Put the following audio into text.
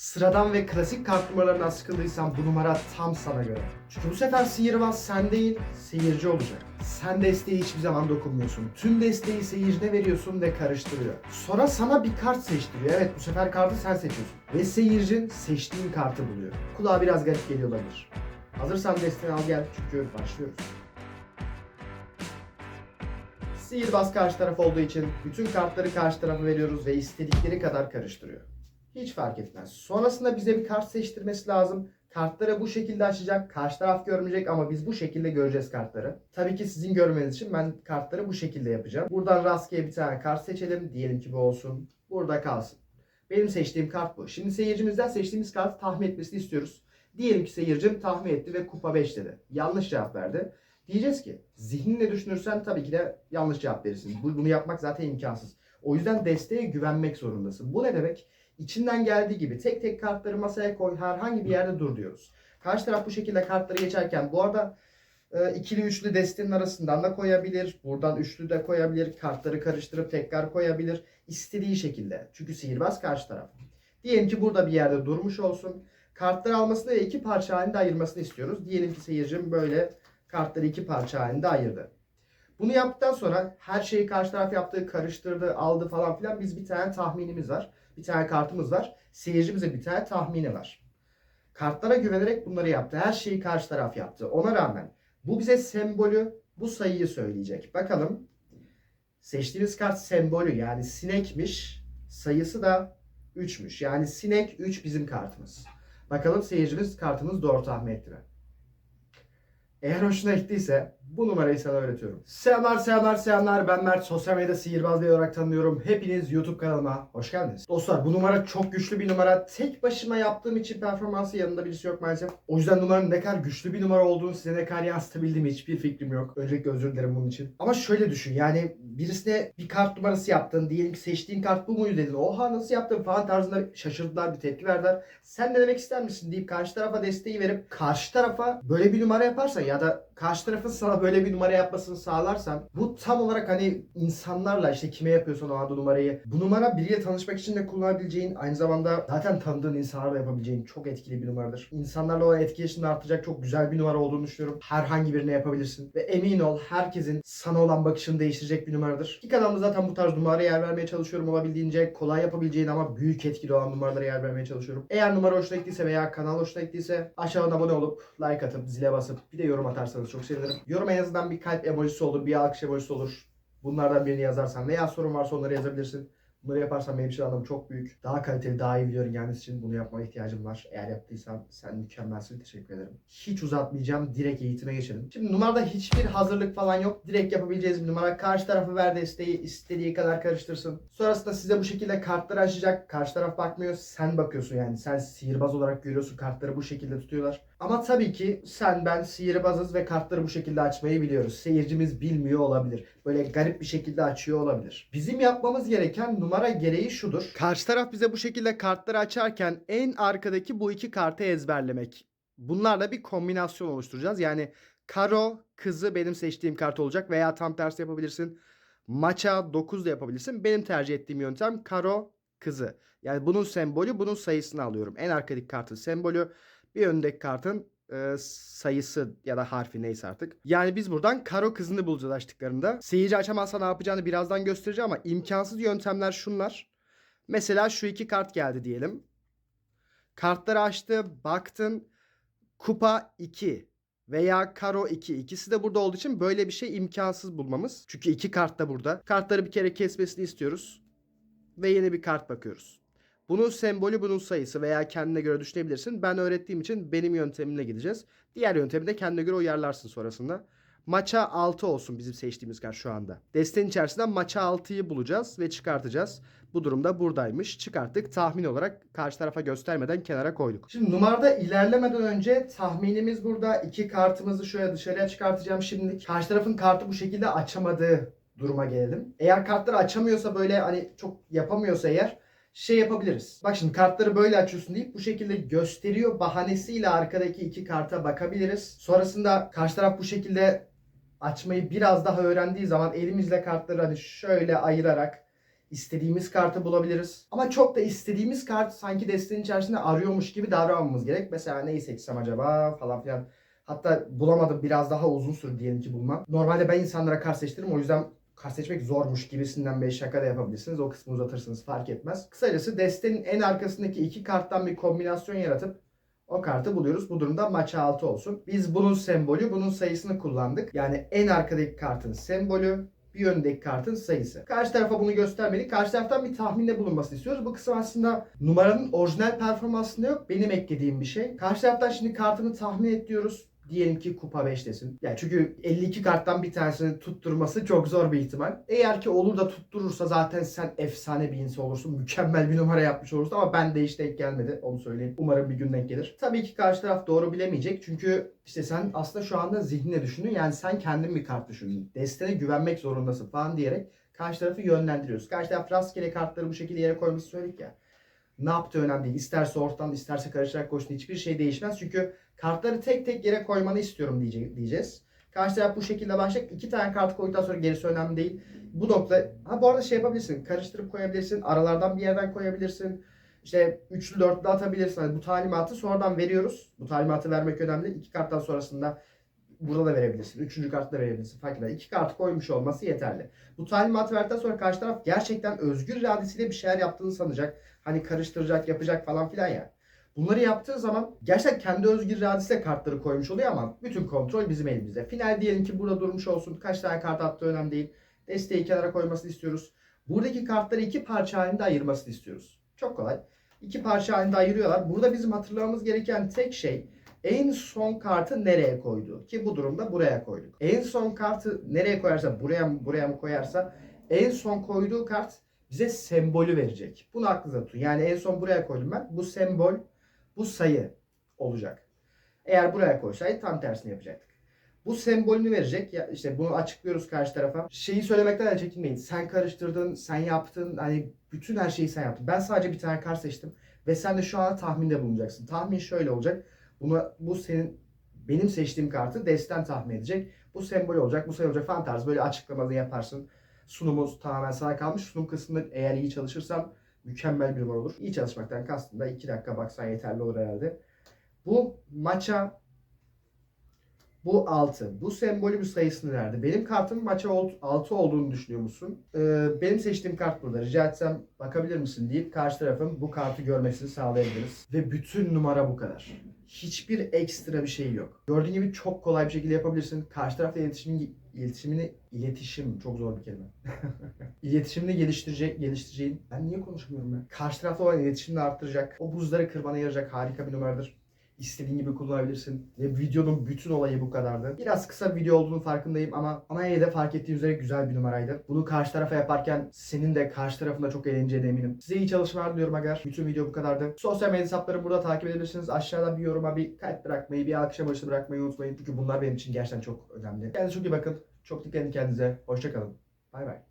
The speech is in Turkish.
Sıradan ve klasik kart numaralarından sıkıldıysan bu numara tam sana göre. Çünkü bu sefer sihirbaz sen değil, seyirci olacak. Sen desteği hiçbir zaman dokunmuyorsun. Tüm desteği seyircine veriyorsun ve karıştırıyor. Sonra sana bir kart seçtiriyor. Evet bu sefer kartı sen seçiyorsun. Ve seyircin seçtiğin kartı buluyor. Kulağa biraz garip geliyor olabilir. Hazırsan desteğini al gel çünkü başlıyoruz. Sihirbaz karşı taraf olduğu için bütün kartları karşı tarafa veriyoruz ve istedikleri kadar karıştırıyor. Hiç fark etmez. Sonrasında bize bir kart seçtirmesi lazım. Kartları bu şekilde açacak. Karşı taraf görmeyecek ama biz bu şekilde göreceğiz kartları. Tabii ki sizin görmeniz için ben kartları bu şekilde yapacağım. Buradan rastgele bir tane kart seçelim. Diyelim ki bu olsun. Burada kalsın. Benim seçtiğim kart bu. Şimdi seyircimizden seçtiğimiz kartı tahmin etmesini istiyoruz. Diyelim ki seyircim tahmin etti ve kupa 5 dedi. Yanlış cevap verdi. Diyeceğiz ki zihninle düşünürsen tabii ki de yanlış cevap verirsin. Bu- Bunu yapmak zaten imkansız. O yüzden desteğe güvenmek zorundasın. Bu ne demek? İçinden geldiği gibi tek tek kartları masaya koy, herhangi bir yerde dur diyoruz. Karşı taraf bu şekilde kartları geçerken bu arada e, ikili üçlü destenin arasından da koyabilir. Buradan üçlü de koyabilir. Kartları karıştırıp tekrar koyabilir. İstediği şekilde. Çünkü sihirbaz karşı taraf. Diyelim ki burada bir yerde durmuş olsun. Kartları almasını ve iki parça halinde ayırmasını istiyoruz. Diyelim ki seyircim böyle kartları iki parça halinde ayırdı. Bunu yaptıktan sonra her şeyi karşı taraf yaptı, karıştırdı, aldı falan filan biz bir tane tahminimiz var. Bir tane kartımız var. Seyircimize bir tane tahmini var. Kartlara güvenerek bunları yaptı. Her şeyi karşı taraf yaptı. Ona rağmen bu bize sembolü, bu sayıyı söyleyecek. Bakalım. Seçtiğimiz kart sembolü yani sinekmiş. Sayısı da 3'müş. Yani sinek 3 bizim kartımız. Bakalım seyircimiz kartımız doğru tahmin etti mi? Eğer hoşuna gittiyse bu numarayı sana öğretiyorum. Selamlar selamlar selamlar ben Mert. Sosyal medyada sihirbaz diye olarak tanınıyorum. Hepiniz YouTube kanalıma hoş geldiniz. Dostlar bu numara çok güçlü bir numara. Tek başıma yaptığım için performansı yanında birisi yok maalesef. O yüzden numaranın ne kadar güçlü bir numara olduğunu size ne kadar yansıtabildiğim hiçbir fikrim yok. Öncelikle özür dilerim bunun için. Ama şöyle düşün yani birisine bir kart numarası yaptın. Diyelim ki seçtiğin kart bu muydu dedin. Oha nasıl yaptın falan tarzında şaşırdılar bir tepki verdiler. Sen ne demek ister misin deyip karşı tarafa desteği verip karşı tarafa böyle bir numara yaparsan ya da karşı tarafın sana böyle bir numara yapmasını sağlarsan bu tam olarak hani insanlarla işte kime yapıyorsan o anda numarayı bu numara biriyle tanışmak için de kullanabileceğin aynı zamanda zaten tanıdığın insanlarla yapabileceğin çok etkili bir numaradır. İnsanlarla olan etkileşimini artacak çok güzel bir numara olduğunu düşünüyorum. Herhangi birine yapabilirsin ve emin ol herkesin sana olan bakışını değiştirecek bir numaradır. İlk kanalımda zaten bu tarz numaraya yer vermeye çalışıyorum olabildiğince kolay yapabileceğin ama büyük etkili olan numaralara yer vermeye çalışıyorum. Eğer numara hoşuna gittiyse veya kanal hoşuna gittiyse aşağıdan abone olup like atıp zile basıp bir de yorum atarsanız çok sevinirim. Yoruma en azından bir kalp emojisi olur, bir alkış emojisi olur. Bunlardan birini yazarsan veya sorun varsa onları yazabilirsin. Bunları yaparsan benim için anlamı çok büyük. Daha kaliteli, daha iyi videoların gelmesi için bunu yapmaya ihtiyacım var. Eğer yaptıysan sen mükemmelsin. Teşekkür ederim. Hiç uzatmayacağım. Direkt eğitime geçelim. Şimdi numarada hiçbir hazırlık falan yok. Direkt yapabileceğiz bir numara. Karşı tarafı ver desteği istediği kadar karıştırsın. Sonrasında size bu şekilde kartları açacak. Karşı taraf bakmıyor. Sen bakıyorsun yani. Sen sihirbaz olarak görüyorsun. Kartları bu şekilde tutuyorlar. Ama tabii ki sen ben sihirbazız ve kartları bu şekilde açmayı biliyoruz. Seyircimiz bilmiyor olabilir. Böyle garip bir şekilde açıyor olabilir. Bizim yapmamız gereken numara gereği şudur. Karşı taraf bize bu şekilde kartları açarken en arkadaki bu iki kartı ezberlemek. Bunlarla bir kombinasyon oluşturacağız. Yani karo kızı benim seçtiğim kart olacak veya tam tersi yapabilirsin. Maça 9 da yapabilirsin. Benim tercih ettiğim yöntem karo kızı. Yani bunun sembolü bunun sayısını alıyorum. En arkadaki kartın sembolü bir öndeki kartın e, sayısı ya da harfi neyse artık. Yani biz buradan karo kızını bulacağız açtıklarında. Seyirci açamazsa ne yapacağını birazdan göstereceğim ama imkansız yöntemler şunlar. Mesela şu iki kart geldi diyelim. Kartları açtı, baktın. Kupa 2 veya karo 2. İkisi de burada olduğu için böyle bir şey imkansız bulmamız. Çünkü iki kart da burada. Kartları bir kere kesmesini istiyoruz. Ve yeni bir kart bakıyoruz. Bunun sembolü bunun sayısı veya kendine göre düşünebilirsin. Ben öğrettiğim için benim yöntemimle gideceğiz. Diğer yöntemi de kendine göre uyarlarsın sonrasında. Maça 6 olsun bizim seçtiğimiz kart şu anda. Desteğin içerisinden maça 6'yı bulacağız ve çıkartacağız. Bu durumda buradaymış. Çıkarttık. Tahmin olarak karşı tarafa göstermeden kenara koyduk. Şimdi numarada ilerlemeden önce tahminimiz burada. İki kartımızı şöyle dışarıya çıkartacağım şimdilik. Karşı tarafın kartı bu şekilde açamadığı duruma gelelim. Eğer kartları açamıyorsa böyle hani çok yapamıyorsa eğer şey yapabiliriz. Bak şimdi kartları böyle açıyorsun deyip bu şekilde gösteriyor bahanesiyle arkadaki iki karta bakabiliriz. Sonrasında karşı taraf bu şekilde açmayı biraz daha öğrendiği zaman elimizle kartları hani şöyle ayırarak istediğimiz kartı bulabiliriz. Ama çok da istediğimiz kart sanki destenin içerisinde arıyormuş gibi davranmamamız gerek. Mesela neyi seçsem acaba falan filan. Hatta bulamadım biraz daha uzun sürdü diyelim ki bulmam. Normalde ben insanlara kart seçtiririm o yüzden kart seçmek zormuş gibisinden bir şaka da yapabilirsiniz. O kısmı uzatırsınız fark etmez. Kısacası destenin en arkasındaki iki karttan bir kombinasyon yaratıp o kartı buluyoruz. Bu durumda maça 6 olsun. Biz bunun sembolü, bunun sayısını kullandık. Yani en arkadaki kartın sembolü, bir öndeki kartın sayısı. Karşı tarafa bunu göstermedik. Karşı taraftan bir tahminde bulunmasını istiyoruz. Bu kısım aslında numaranın orijinal performansında yok. Benim eklediğim bir şey. Karşı taraftan şimdi kartını tahmin et diyoruz. Diyelim ki kupa 5'tesin. Yani çünkü 52 karttan bir tanesini tutturması çok zor bir ihtimal. Eğer ki olur da tutturursa zaten sen efsane bir insan olursun. Mükemmel bir numara yapmış olursun ama ben de hiç denk gelmedi. Onu söyleyeyim. Umarım bir gün denk gelir. Tabii ki karşı taraf doğru bilemeyecek. Çünkü işte sen aslında şu anda zihnine düşünün. Yani sen kendin bir kart düşünün. Destene güvenmek zorundasın falan diyerek karşı tarafı yönlendiriyoruz. Karşı taraf rastgele kartları bu şekilde yere koyması söyledik ya. Ne yaptığı önemli değil. İsterse ortadan isterse karışarak koşsun hiçbir şey değişmez. Çünkü kartları tek tek yere koymanı istiyorum diyece- diyeceğiz. Karşı taraf bu şekilde başlayacak. İki tane kart koyduktan sonra gerisi önemli değil. Bu nokta ha bu arada şey yapabilirsin. Karıştırıp koyabilirsin. Aralardan bir yerden koyabilirsin. İşte üçlü dörtlü atabilirsin. Hani bu talimatı sonradan veriyoruz. Bu talimatı vermek önemli. İki karttan sonrasında burada da verebilirsin. Üçüncü kartı da verebilirsin. Fark etmez. İki kart koymuş olması yeterli. Bu talimatı verdikten sonra karşı taraf gerçekten özgür iradesiyle bir şeyler yaptığını sanacak. Hani karıştıracak, yapacak falan filan ya. Bunları yaptığı zaman gerçekten kendi özgür iradesiyle kartları koymuş oluyor ama bütün kontrol bizim elimizde. Final diyelim ki burada durmuş olsun. Kaç tane kart attığı önemli değil. Desteği kenara koymasını istiyoruz. Buradaki kartları iki parça halinde ayırmasını istiyoruz. Çok kolay. İki parça halinde ayırıyorlar. Burada bizim hatırlamamız gereken tek şey en son kartı nereye koydu? Ki bu durumda buraya koyduk. En son kartı nereye koyarsa buraya mı buraya mı koyarsa en son koyduğu kart bize sembolü verecek. Bunu aklınıza tutun. Yani en son buraya koydum ben. Bu sembol, bu sayı olacak. Eğer buraya koysaydı tam tersini yapacaktık. Bu sembolünü verecek. Ya işte bunu açıklıyoruz karşı tarafa. Şeyi söylemekten de çekinmeyin. Sen karıştırdın, sen yaptın. Hani bütün her şeyi sen yaptın. Ben sadece bir tane kart seçtim ve sen de şu anda tahminde bulunacaksın. Tahmin şöyle olacak. Buna bu senin benim seçtiğim kartı desten tahmin edecek. Bu sembol olacak, bu sayı olacak falan tarzı böyle açıklamalı yaparsın. Sunumumuz tamamen sana kalmış. Sunum kısmında eğer iyi çalışırsan mükemmel bir numara olur. İyi çalışmaktan kastım da 2 dakika baksan yeterli olur herhalde. Bu maça bu 6. Bu sembolü bir sayısını verdi. Benim kartım maça 6 olduğunu düşünüyor musun? Ee, benim seçtiğim kart burada. Rica etsem bakabilir misin deyip karşı tarafın bu kartı görmesini sağlayabiliriz. Ve bütün numara bu kadar. Hiçbir ekstra bir şey yok. Gördüğün gibi çok kolay bir şekilde yapabilirsin. Karşı tarafla iletişimin, iletişimini, iletişim çok zor bir kelime. İletişimini geliştirecek, geliştireceğin. Ben niye konuşamıyorum ya? Karşı tarafla olan iletişimini arttıracak. O buzları kırmana yarayacak harika bir numaradır. İstediğin gibi kullanabilirsin. Ve videonun bütün olayı bu kadardı. Biraz kısa bir video olduğunu farkındayım ama yine de fark ettiğim üzere güzel bir numaraydı. Bunu karşı tarafa yaparken senin de karşı tarafında çok eğleneceğine eminim. Size iyi çalışmalar diliyorum Agar. Bütün video bu kadardı. Sosyal medya hesaplarımı burada takip edebilirsiniz. Aşağıda bir yoruma bir kalp bırakmayı, bir alkışa başı bırakmayı unutmayın. Çünkü bunlar benim için gerçekten çok önemli. Kendinize çok iyi bakın. Çok dikkat edin kendinize. Hoşçakalın. Bay bay.